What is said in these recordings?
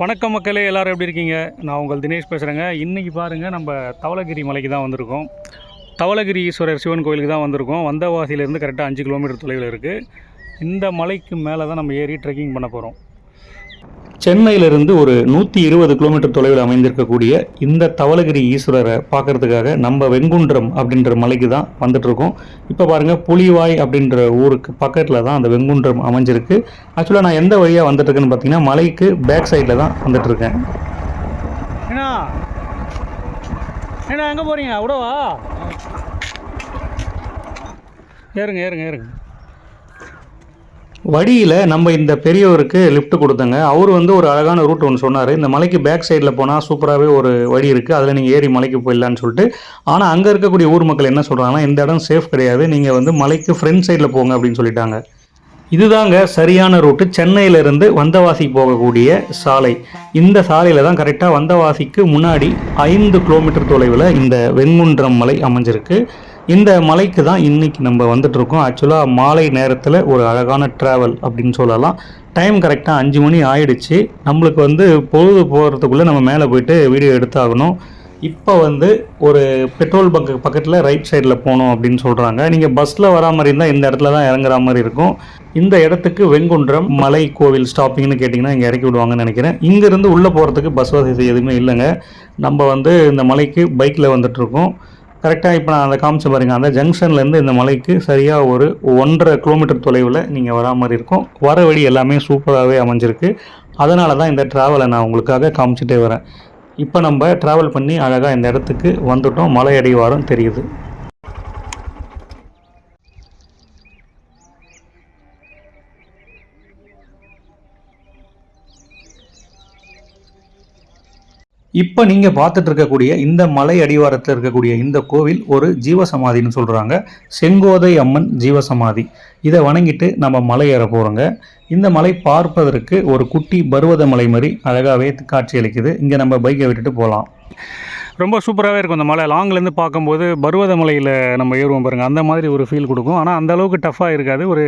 வணக்கம் மக்களே எல்லாரும் எப்படி இருக்கீங்க? நான் உங்கள் தினேஷ் பேசுகிறேங்க இன்றைக்கி பாருங்கள் நம்ம தவளகிரி மலைக்கு தான் வந்திருக்கோம். தவளகிரி ஈஸ்வரர் சிவன் கோயிலுக்கு தான் வந்திருக்கோம். வந்தவாசியிலேருந்து கரெக்டாக அஞ்சு கிலோமீட்டர் தொலைவில் இருக்குது இந்த மலைக்கு மேலே தான் நம்ம ஏறி ட்ரெக்கிங் பண்ண போகிறோம் சென்னையிலிருந்து ஒரு நூற்றி இருபது கிலோமீட்டர் தொலைவில் அமைந்திருக்கக்கூடிய இந்த தவளகிரி ஈஸ்வரரை பார்க்கறதுக்காக நம்ம வெங்குன்றம் அப்படின்ற மலைக்கு தான் வந்துட்டுருக்கோம். இப்போ பாருங்கள் புலிவாய் அப்படின்ற ஊருக்கு பக்கத்தில் தான் அந்த வெங்குன்றம் அமைஞ்சிருக்கு. ஆக்சுவலாக நான் எந்த வழியாக வந்துட்டுருக்கேன்னு பார்த்தீங்கன்னா மலைக்கு பேக் சைடில் தான் வந்துட்டுருக்கேன். ஏண்ணா எங்கே போகிறீங்க விடவா ஏறுங்க ஏறுங்க ஏறுங்க. வழியில் நம்ம இந்த பெரியவருக்கு லிஃப்ட் கொடுத்தங்க. அவர் வந்து ஒரு அழகான ரூட் ஒன்று சொன்னார். இந்த மலைக்கு பேக் சைடில் போனால் சூப்பராகவே ஒரு வழி இருக்குது அதில் நீங்கள் ஏறி மலைக்கு போயிடலான்னு சொல்லிட்டு. ஆனால் அங்கே இருக்கக்கூடிய ஊர் மக்கள் என்ன சொல்கிறாங்கன்னா இந்த இடம் சேஃப் கிடையாது. நீங்கள் வந்து மலைக்கு ஃப்ரண்ட் சைடில் போங்க அப்படின்னு சொல்லிட்டாங்க. இதுதாங்க சரியான ரூட்டு சென்னையிலிருந்து வந்தவாசி போகக்கூடிய சாலை. இந்த சாலையில் தான் கரெக்டாக வந்தவாசிக்கு முன்னாடி ஐந்து கிலோமீட்டர் தொலைவில் இந்த வெண்குன்றம் மலை அமைஞ்சிருக்கு. இந்த மலைக்கு தான் இன்னைக்கு நம்ம வந்துட்டுருக்கோம் ஆக்சுவலாக மாலை நேரத்தில் ஒரு அழகான ட்ராவல் அப்படின்னு சொல்லலாம். டைம் கரெக்டாக அஞ்சு மணி ஆயிடுச்சு. நம்மளுக்கு வந்து பொழுது போகிறதுக்குள்ளே நம்ம மேலே போயிட்டு வீடியோ எடுத்தாகணும். இப்போ வந்து ஒரு பெட்ரோல் பங்க் பக்கத்தில் ரைட் சைடில் போகணும் அப்படின்னு சொல்கிறாங்க நீங்கள் பஸ்ஸில் வரா மாதிரி இருந்தால் இந்த இடத்துல தான் இறங்குற மாதிரி இருக்கும். இந்த இடத்துக்கு வெங்குன்றம் மலை கோவில் ஸ்டாப்பிங்னு கேட்டிங்கன்னா இங்கே இறக்கி விடுவாங்கன்னு நினைக்கிறேன். இங்கேருந்து உள்ளே போகிறதுக்கு பஸ் வசதி எதுவுமே இல்லைங்க. நம்ம வந்து இந்த மலைக்கு பைக்கில் வந்துட்டுருக்கோம் கரெக்டாக இப்போ நான் அதை காமிச்ச பாருங்க. அந்த ஜங்ஷன்லேருந்து இந்த மலைக்கு சரியாக ஒரு ஒன்றரை கிலோமீட்டர் தொலைவில் நீங்கள் வரா மாதிரி இருக்கும். வர வழி எல்லாமே சூப்பராகவே அமைஞ்சிருக்கு. அதனால தான் இந்த ட்ராவலை நான் உங்களுக்காக காமிச்சிட்டே வரேன். இப்போ நம்ம ட்ராவல் பண்ணி அழகாக இந்த இடத்துக்கு வந்துட்டோம். மலை அடிவாரம் தெரியுது. இப்போ நீங்கள் பார்த்துட்டு இருக்கக்கூடிய இந்த மலை அடிவாரத்தில் இருக்கக்கூடிய இந்த கோவில் ஒரு ஜீவசமாதின்னு சொல்கிறாங்க செங்கோதை அம்மன் ஜீவசமாதி. இதை வணங்கிட்டு நம்ம மலை ஏற போகிறோங்க இந்த மலை பார்ப்பதற்கு ஒரு குட்டி பருவத மலை மாதிரி அழகாகவே காட்சியளிக்குது இங்கே நம்ம பைக்கை விட்டுட்டு போகலாம் ரொம்ப சூப்பராகவே இருக்கும் அந்த மலை. லாங்லேருந்து பார்க்கும்போது பருவத மலையில் நம்ம ஏறுவோம் பாருங்கள் அந்த மாதிரி ஒரு ஃபீல் கொடுக்கும். ஆனால் அந்த அளவுக்கு டஃப்பாக இருக்காது. ஒரு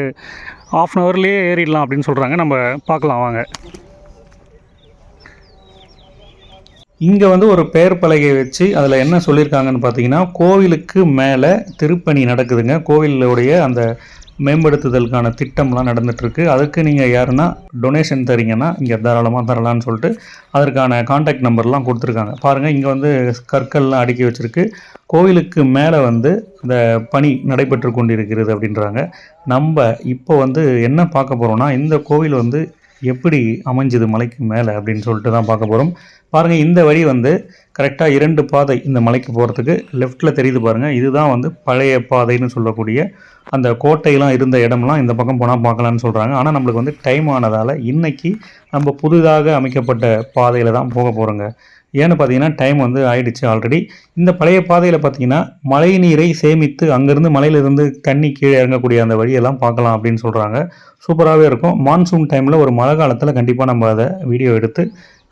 ஆஃப் அன் ஹவர்லேயே ஏறிடலாம் அப்படின்னு சொல்கிறாங்க நம்ம பார்க்கலாம் வாங்க. இங்கே வந்து ஒரு பெயர் பலகை வச்சு அதில் என்ன சொல்லியிருக்காங்கன்னு பார்த்தீங்கன்னா கோவிலுக்கு மேலே திருப்பணி நடக்குதுங்க. கோவிலுடைய அந்த மேம்படுத்துதலுக்கான திட்டம்லாம் நடந்துட்டுருக்கு. அதுக்கு நீங்கள் யாருன்னா டொனேஷன் தரீங்கன்னா இங்கே தாராளமாக தரலான்னு சொல்லிட்டு அதற்கான காண்டாக்ட் நம்பர்லாம் கொடுத்துருக்காங்க. பாருங்கள் இங்கே வந்து கற்கள்லாம் அடுக்கி வச்சுருக்கு. கோவிலுக்கு மேலே வந்து இந்த பணி நடைபெற்று கொண்டிருக்கிறது அப்படின்றாங்க. நம்ம இப்போ வந்து என்ன பார்க்க போகிறோம்னா இந்த கோவில் வந்து எப்படி அமைஞ்சது மலைக்கு மேலே அப்படின்னு சொல்லிட்டு தான் பார்க்க போகிறோம் பாருங்கள் இந்த வழி வந்து கரெக்டாக இரண்டு பாதை இந்த மலைக்கு போகிறதுக்கு லெஃப்ட்டில் தெரியுது பாருங்கள் இதுதான் வந்து பழைய பாதைன்னு சொல்லக்கூடிய அந்த கோட்டையெல்லாம் இருந்த இடம்லாம் இந்த பக்கம் போனால் பார்க்கலான்னு சொல்கிறாங்க ஆனால் நம்மளுக்கு வந்து டைம் ஆனதால் இன்றைக்கி நம்ம புதிதாக அமைக்கப்பட்ட பாதையில் தான் போக போகிறோங்க ஏன்னு பார்த்தீங்கன்னா டைம் வந்து ஆயிடுச்சு ஆல்ரெடி இந்த பழைய பாதையில் பார்த்தீங்கன்னா மழை நீரை சேமித்து அங்கேருந்து மலையிலிருந்து தண்ணி கீழே இறங்கக்கூடிய அந்த வழியெல்லாம் பார்க்கலாம் அப்படின்னு சொல்கிறாங்க சூப்பராகவே இருக்கும். மான்சூன் டைமில் ஒரு மழை காலத்தில் கண்டிப்பாக நம்ம அதை வீடியோ எடுத்து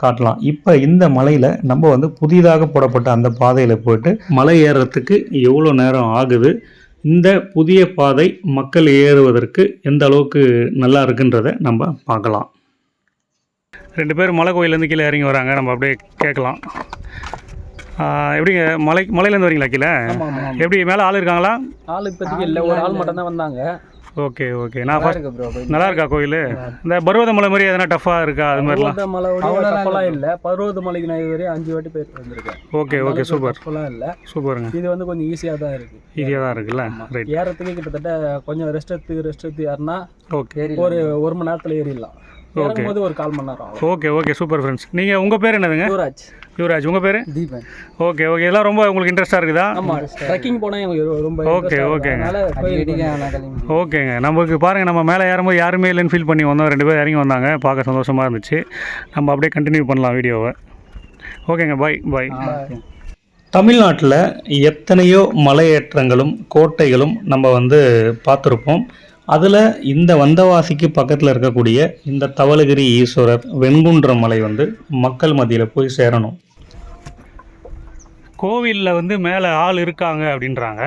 காட்டலாம். இப்போ இந்த மலையில் நம்ம வந்து புதிதாக போடப்பட்ட அந்த பாதையில் போயிட்டு மலை ஏறுறதுக்கு எவ்வளோ நேரம் ஆகுது? இந்த புதிய பாதை மக்கள் ஏறுவதற்கு எந்த அளவுக்கு நல்லா இருக்குன்றதை நம்ம பார்க்கலாம். ரெண்டு பேர் மலை கோயிலேருந்து கீழே இறங்கி வராங்க. நம்ம அப்படியே கேட்கலாம். எப்படிங்க? மலை மலையிலேருந்து வரீங்களா கீழே. எப்படி மேலே ஆள் இருக்காங்களா? ஆள் இப்போதைக்கு இல்லை. ஒரு ஆள் மட்டும் தான் வந்தாங்க. ஓகே ஓகே நான் நல்லா இருக்கு ப்ரோ நல்லா இருக்கா. கோயில் இந்த பருவத மலை மாதிரி எதனா டஃப்பாக இருக்கா அது மாதிரிலாம்? பருவத மலையோட இல்லை. பருவத மலைக்கு நான் இதுவரை அஞ்சு வாட்டி போயிட்டு வந்திருக்கேன். ஓகே ஓகே சூப்பர் தப்பெல்லாம் இல்லை. சூப்பருங்க இது வந்து கொஞ்சம் ஈஸியாக தான் இருக்கு. ஈஸியாக தான் இருக்குல்ல? ரைட் ஏறத்துக்கு கிட்டத்தட்ட கொஞ்சம் ரெஸ்ட் எடுத்து ரெஸ்ட் எடுத்து ஏறினா ஓகே ஒரு ஒரு மணி நேரத்தில் ஏறிடலாம். ஏறும்போது ஒரு கால் மணி நேரம் ஓகே ஓகே சூப்பர் ஃப்ரெண்ட்ஸ். நீங்கள் உங்கள் பேர் என்னதுங்க? யுவராஜ். யுவராஜ். உங்கள் பேர்? தீபன். Okay okay. இதெல்லாம் ரொம்ப உங்களுக்கு இன்ட்ரெஸ்ட்டாக இருக்குதா? ஆமாம் ட்ரெக்கிங் போனால் ரொம்ப ஓகே. ஓகேங்க. ஓகேங்க. நமக்கு பாருங்கள் நம்ம மேலே ஏறும்போது யாருமே இல்லைன்னு ஃபீல் பண்ணி வந்தோம். ரெண்டு பேர் இறங்கி வந்தாங்க. பார்க்க சந்தோஷமாக இருந்துச்சு. நம்ம அப்படியே கண்டினியூ பண்ணலாம் வீடியோவை. ஓகேங்க பாய் பாய் தமிழ்நாட்டில் எத்தனையோ மலையேற்றங்களும் கோட்டைகளும் நம்ம வந்து பார்த்துருப்போம். அதில் இந்த வந்தவாசிக்கு பக்கத்தில் இருக்கக்கூடிய இந்த தவளகிரி ஈஸ்வரர் வெண்குன்ற மலை வந்து மக்கள் மத்தியில் போய் சேரணும். கோவிலில் வந்து மேலே ஆள் இருக்காங்க அப்படின்றாங்க.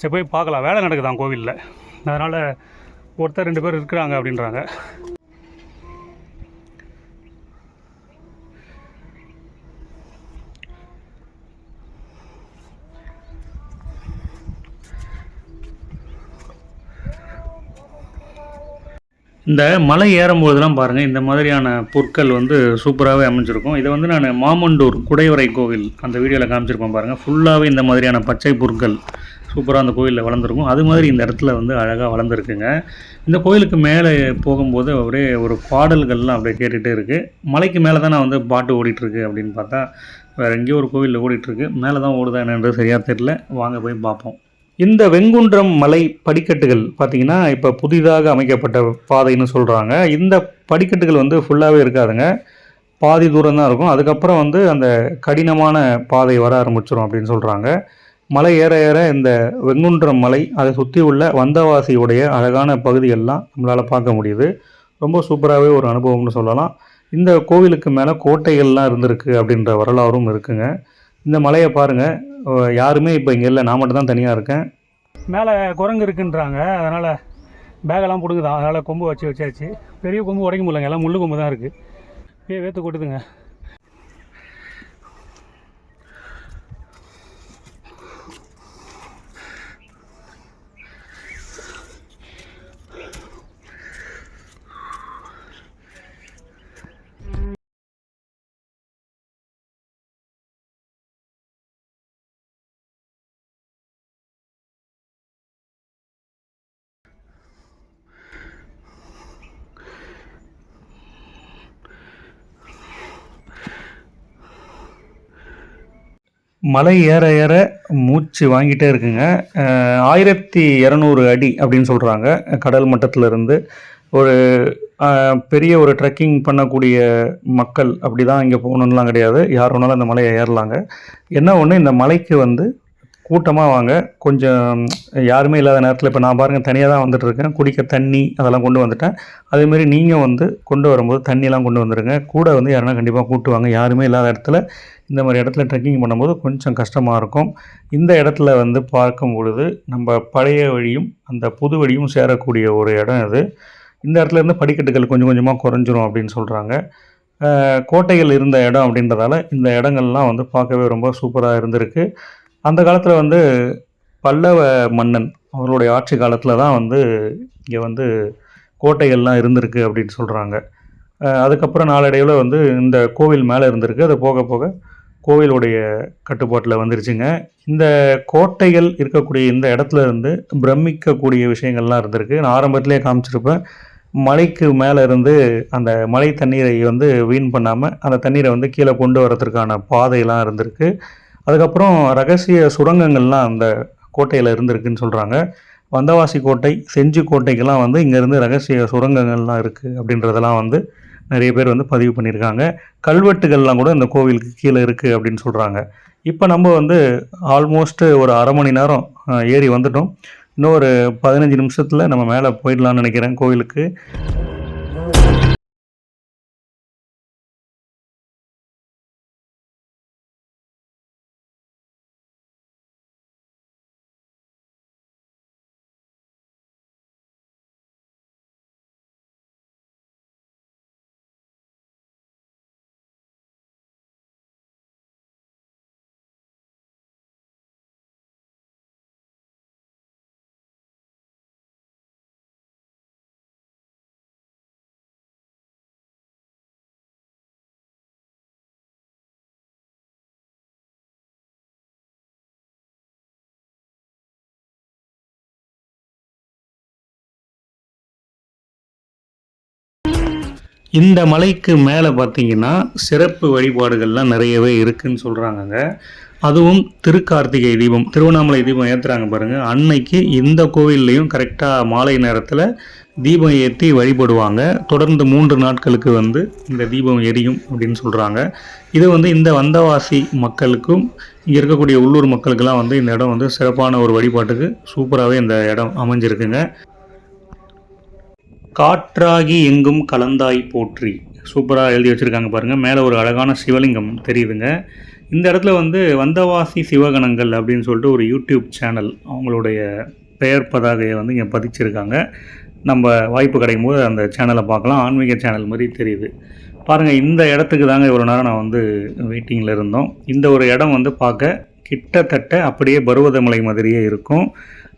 சரி போய் பார்க்கலாம். வேலை நடக்குதாம் கோவிலில். அதனால் ஒருத்தர் ரெண்டு பேர் இருக்கிறாங்க அப்படின்றாங்க. இந்த மலை ஏறும்போதெல்லாம் பாருங்கள் இந்த மாதிரியான பொருட்கள் வந்து சூப்பராகவே அமைஞ்சிருக்கும். இதை வந்து நான் மாமண்டூர் குடைவரை கோவில் அந்த வீடியோவில் காமிச்சிருப்பேன் பாருங்கள் ஃபுல்லாகவே இந்த மாதிரியான பச்சை பொருட்கள் சூப்பராக அந்த கோயிலில் வளர்ந்துருக்கும். அது மாதிரி இந்த இடத்துல வந்து அழகாக வளர்ந்துருக்குங்க. இந்த கோயிலுக்கு மேலே போகும்போது அப்படியே ஒரு பாடல்கள்லாம் அப்படியே கேட்டுகிட்டே இருக்குது மலைக்கு மேலே தான் நான் வந்து பாட்டு ஓடிட்டுருக்கு அப்படின்னு பார்த்தா வேறு எங்கேயோ ஒரு கோவிலில் ஓடிட்டுருக்கு. மேலே தான் ஓடுதா என்னன்றது சரியாக தெரியல. வாங்க போய் பார்ப்போம். இந்த வெங்குன்றம் மலை படிக்கட்டுகள் பார்த்திங்கன்னா இப்போ புதிதாக அமைக்கப்பட்ட பாதைன்னு சொல்கிறாங்க இந்த படிக்கட்டுகள் வந்து ஃபுல்லாகவே இருக்காதுங்க. பாதி தூரம் தான் இருக்கும். அதுக்கப்புறம் வந்து அந்த கடினமான பாதை வர ஆரம்பிச்சிடும் அப்படின்னு சொல்கிறாங்க மலை ஏற ஏற இந்த வெங்குன்றம் மலை அதை சுற்றி உள்ள வந்தவாசியுடைய அழகான பகுதியெல்லாம் நம்மளால் பார்க்க முடியுது. ரொம்ப சூப்பராகவே ஒரு அனுபவம்னு சொல்லலாம். இந்த கோவிலுக்கு மேலே கோட்டைகள்லாம் இருந்திருக்கு அப்படின்ற வரலாறும் இருக்குங்க. இந்த மலையை பாருங்கள் யாருமே இப்போ இங்கே இல்லை. நான் மட்டும் தான் தனியாக இருக்கேன். மேலே குரங்கு இருக்குன்றாங்க. அதனால் பேகெல்லாம் பிடுங்குதான். அதனால் கொம்பு வச்சு வச்சாச்சு. பெரிய கொம்பு உடைக்க முடியலங்க. எல்லாம் முள்ளு கொம்பு தான் இருக்குது ஏ வேத்து கொட்டுதுங்க. மலை ஏற ஏற மூச்சு வாங்கிட்டே இருக்குங்க. ஆயிரத்தி இரநூறு அடி அப்படின்னு சொல்கிறாங்க கடல் மட்டத்திலிருந்து ஒரு பெரிய ஒரு ட்ரெக்கிங் பண்ணக்கூடிய மக்கள் அப்படி தான் இங்கே போகணுன்னெலாம் கிடையாது. யார் வேணாலும் அந்த மலையை ஏறலாங்க. என்ன ஒன்று இந்த மலைக்கு வந்து கூட்டமாக வாங்க. கொஞ்சம் யாருமே இல்லாத நேரத்தில் இப்போ நான் பாருங்கள் தனியாக தான் வந்துட்டு இருக்கேன். குடிக்க தண்ணி அதெல்லாம் கொண்டு வந்துட்டேன். அதேமாரி நீங்கள் வந்து கொண்டு வரும்போது தண்ணியெலாம் கொண்டு வந்துடுங்க கூட வந்து யாருன்னா கண்டிப்பாக கூட்டுவாங்க யாருமே இல்லாத இடத்துல இந்த மாதிரி இடத்துல ட்ரெக்கிங் பண்ணும்போது கொஞ்சம் கஷ்டமாக இருக்கும். இந்த இடத்துல வந்து பார்க்கும் பொழுது நம்ம பழைய வழியும் அந்த புது வழியும் சேரக்கூடிய ஒரு இடம் இது. இந்த இடத்துல இருந்து படிக்கட்டுகள் கொஞ்சம் கொஞ்சமாக குறைஞ்சிரும் அப்படின்னு சொல்கிறாங்க கோட்டைகள் இருந்த இடம் அப்படின்றதால இந்த இடங்கள்லாம் வந்து பார்க்கவே ரொம்ப சூப்பராக இருந்திருக்கு. அந்த காலத்தில் வந்து பல்லவ மன்னன் அவருடைய ஆட்சி காலத்தில் தான் வந்து இங்கே வந்து கோட்டைகள்லாம் இருந்திருக்கு அப்படின்னு சொல்கிறாங்க அதுக்கப்புறம் நாளடைவில் வந்து இந்த கோவில் மேலே இருந்திருக்கு. அது போக போக கோவிலுடைய கட்டுப்பாட்டில் வந்துருச்சுங்க. இந்த கோட்டைகள் இருக்கக்கூடிய இந்த இடத்துல இருந்து பிரமிக்கக்கூடிய விஷயங்கள்லாம் இருந்திருக்கு. நான் ஆரம்பத்திலே காமிச்சிருப்பேன். மலைக்கு மேலே இருந்து அந்த மழை தண்ணீரை வந்து வீண் பண்ணாமல் அந்த தண்ணீரை வந்து கீழே கொண்டு வரதுக்கான பாதையெல்லாம் இருந்திருக்கு. அதுக்கப்புறம் ரகசிய சுரங்கங்கள்லாம் அந்த கோட்டையில் இருந்திருக்குன்னு சொல்கிறாங்க வந்தவாசி கோட்டை செஞ்சு கோட்டைக்கெல்லாம் வந்து இங்கேருந்து ரகசிய சுரங்கங்கள்லாம் இருக்குது அப்படின்றதெல்லாம் வந்து நிறைய பேர் வந்து பதிவு பண்ணியிருக்காங்க. கல்வெட்டுகள்லாம் கூட இந்த கோவிலுக்கு கீழே இருக்குது அப்படின்னு சொல்கிறாங்க இப்போ நம்ம வந்து ஆல்மோஸ்ட்டு ஒரு அரை மணி நேரம் ஏறி வந்துட்டோம். இன்னும் ஒரு பதினஞ்சு நிமிஷத்தில் நம்ம மேலே போயிடலான்னு நினைக்கிறேன் கோவிலுக்கு. இந்த மலைக்கு மேலே பார்த்தீங்கன்னா சிறப்பு வழிபாடுகள்லாம் நிறையவே இருக்குன்னு சொல்கிறாங்கங்க அதுவும் திருக்கார்த்திகை தீபம் திருவண்ணாமலை தீபம் ஏற்றுறாங்க பாருங்கள் அன்னைக்கு இந்த கோவில்லையும் கரெக்டாக மாலை நேரத்தில் தீபம் ஏற்றி வழிபடுவாங்க. தொடர்ந்து மூன்று நாட்களுக்கு வந்து இந்த தீபம் எரியும் அப்படின்னு சொல்கிறாங்க இது வந்து இந்த வந்தவாசி மக்களுக்கும் இங்கே இருக்கக்கூடிய உள்ளூர் மக்களுக்கெல்லாம் வந்து இந்த இடம் வந்து சிறப்பான ஒரு வழிபாட்டுக்கு சூப்பராகவே இந்த இடம் அமைஞ்சிருக்குங்க. காற்றாகி எங்கும் கலந்தாய் போற்றி. சூப்பராக எழுதி வச்சுருக்காங்க பாருங்கள் மேலே ஒரு அழகான சிவலிங்கம் தெரியுதுங்க. இந்த இடத்துல வந்து வந்தவாசி சிவகணங்கள் அப்படின்னு சொல்லிட்டு ஒரு யூடியூப் சேனல் அவங்களுடைய பெயர் பதாகையை வந்து இங்கே பதிச்சிருக்காங்க. நம்ம வாய்ப்பு கிடைக்கும் போது அந்த சேனலை பார்க்கலாம். ஆன்மீக சேனல் மாதிரி தெரியுது. பாருங்கள் இந்த இடத்துக்கு தாங்க இவ்வளோ நேரம் நான் வந்து வெயிட்டிங்கில் இருந்தோம். இந்த ஒரு இடம் வந்து பார்க்க கிட்டத்தட்ட அப்படியே பருவதமலை மாதிரியே இருக்கும்.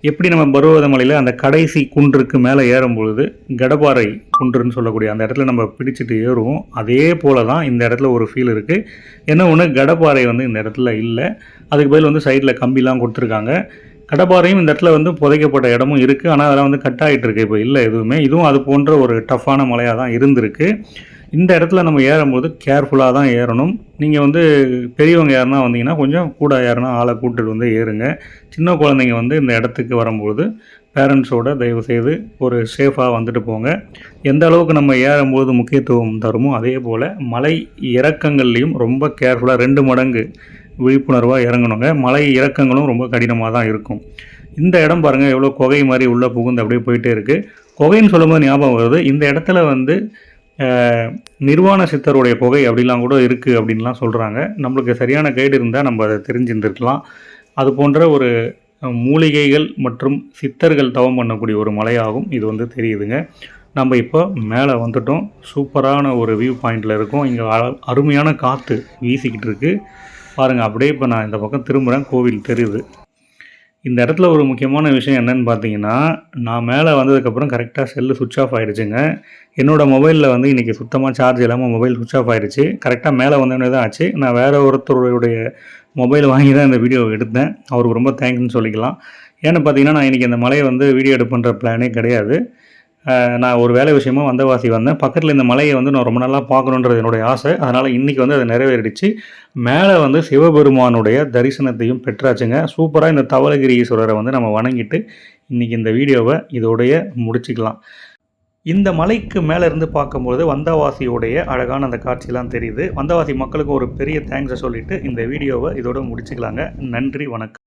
எப்படி நம்ம பருவதமலையில் அந்த கடைசி குன்றுக்கு மேலே ஏறும் பொழுது கடப்பாறை குன்றுன்னு சொல்லக்கூடிய அந்த இடத்துல நம்ம பிடிச்சிட்டு ஏறுவோம். அதே போல தான் இந்த இடத்துல ஒரு ஃபீல் இருக்குது என்ன ஒன்று கடப்பாறை வந்து இந்த இடத்துல இல்லை. அதுக்கு பதில் வந்து சைடில் கம்பிலாம் கொடுத்துருக்காங்க. கடப்பாறையும் இந்த இடத்துல வந்து புதைக்கப்பட்ட இடமும் இருக்குது ஆனால் அதெல்லாம் வந்து கட் ஆகிட்டு இருக்கு. இப்போ இல்லை எதுவுமே. இதுவும் அது போன்ற ஒரு டஃப்பான மலையாக தான் இருந்திருக்கு. இந்த இடத்துல நம்ம ஏறும்போது கேர்ஃபுல்லாக தான் ஏறணும். நீங்கள் வந்து பெரியவங்க யாருனா வந்தீங்கன்னா கொஞ்சம் கூட யாருனா ஆளை கூட்டிட்டு வந்து ஏறுங்க. சின்ன குழந்தைங்க வந்து இந்த இடத்துக்கு வரும்போது பேரண்ட்ஸோட தயவு செய்து ஒரு சேஃபாக வந்துட்டு போங்க. எந்த அளவுக்கு நம்ம ஏறும்போது முக்கியத்துவம் தருமோ அதே போல் மலை இறக்கங்கள்லேயும் ரொம்ப கேர்ஃபுல்லாக ரெண்டு மடங்கு விழிப்புணர்வாக இறங்கணுங்க. மலை இறக்கங்களும் ரொம்ப கடினமாக தான் இருக்கும். இந்த இடம் பாருங்கள் எவ்வளோ குகை மாதிரி உள்ளே புகுந்து அப்படியே போயிட்டே இருக்குது குகைன்னு சொல்லும்போது ஞாபகம் வருது இந்த இடத்துல வந்து நிர்வாண சித்தருடைய புகை அப்படிலாம் கூட இருக்குது அப்படின்லாம் சொல்கிறாங்க நம்மளுக்கு சரியான கைடு இருந்தால் நம்ம அதை தெரிஞ்சிருந்துருக்கலாம். அது போன்ற ஒரு மூலிகைகள் மற்றும் சித்தர்கள் தவம் பண்ணக்கூடிய ஒரு மலையாகும். இது வந்து தெரியுதுங்க. நம்ம இப்போ மேலே வந்துட்டோம். சூப்பரான ஒரு வியூ பாயிண்டில் இருக்கோம். இங்கே அருமையான காற்று வீசிக்கிட்டு இருக்குது பாருங்கள் அப்படியே இப்போ நான் இந்த பக்கம் திரும்புகிறேன் கோவில் தெரியுது. இந்த இடத்துல ஒரு முக்கியமான விஷயம் என்னன்னு பார்த்தீங்கன்னா நான் மேலே வந்ததுக்கப்புறம் கரெக்டாக செல்லு சுவிட்ச் ஆஃப் ஆயிடுச்சுங்க. என்னோடய மொபைலில் வந்து இன்றைக்கி சுத்தமாக சார்ஜ் இல்லாமல் மொபைல் சுவிட்ச் ஆஃப் ஆயிடுச்சு. கரெக்டாக மேலே வந்தோடனே தான் ஆச்சு. நான் வேறு ஒருத்தருடைய மொபைல் வாங்கி தான் இந்த வீடியோ எடுத்தேன். அவருக்கு ரொம்ப தேங்க்ஸ்னு சொல்லிக்கலாம். ஏன்னு பார்த்தீங்கன்னா நான் இன்றைக்கி இந்த மலையை வந்து வீடியோ எடுப்புன்ற பிளானே கிடையாது. நான் ஒரு வேலை விஷயமா வந்தவாசி வந்தேன். பக்கத்தில் இந்த மலையை வந்து நான் ரொம்ப நாளாக பார்க்கணுன்றது என்னுடைய ஆசை. அதனால் இன்றைக்கி வந்து அதை நிறைவேறிடுச்சு. மேலே வந்து சிவபெருமானுடைய தரிசனத்தையும் பெற்றாச்சுங்க. சூப்பராக இந்த தவளகிரி ஈஸ்வரரை வந்து நம்ம வணங்கிட்டு இன்றைக்கி இந்த வீடியோவை இதோடைய முடிச்சுக்கலாம். இந்த மலைக்கு மேலே இருந்து பார்க்கும்போது வந்தவாசியோடைய அழகான அந்த காட்சிலாம் தெரியுது. வந்தவாசி மக்களுக்கு ஒரு பெரிய தேங்க்ஸை சொல்லிட்டு இந்த வீடியோவை இதோட முடிச்சுக்கலாங்க. நன்றி வணக்கம்.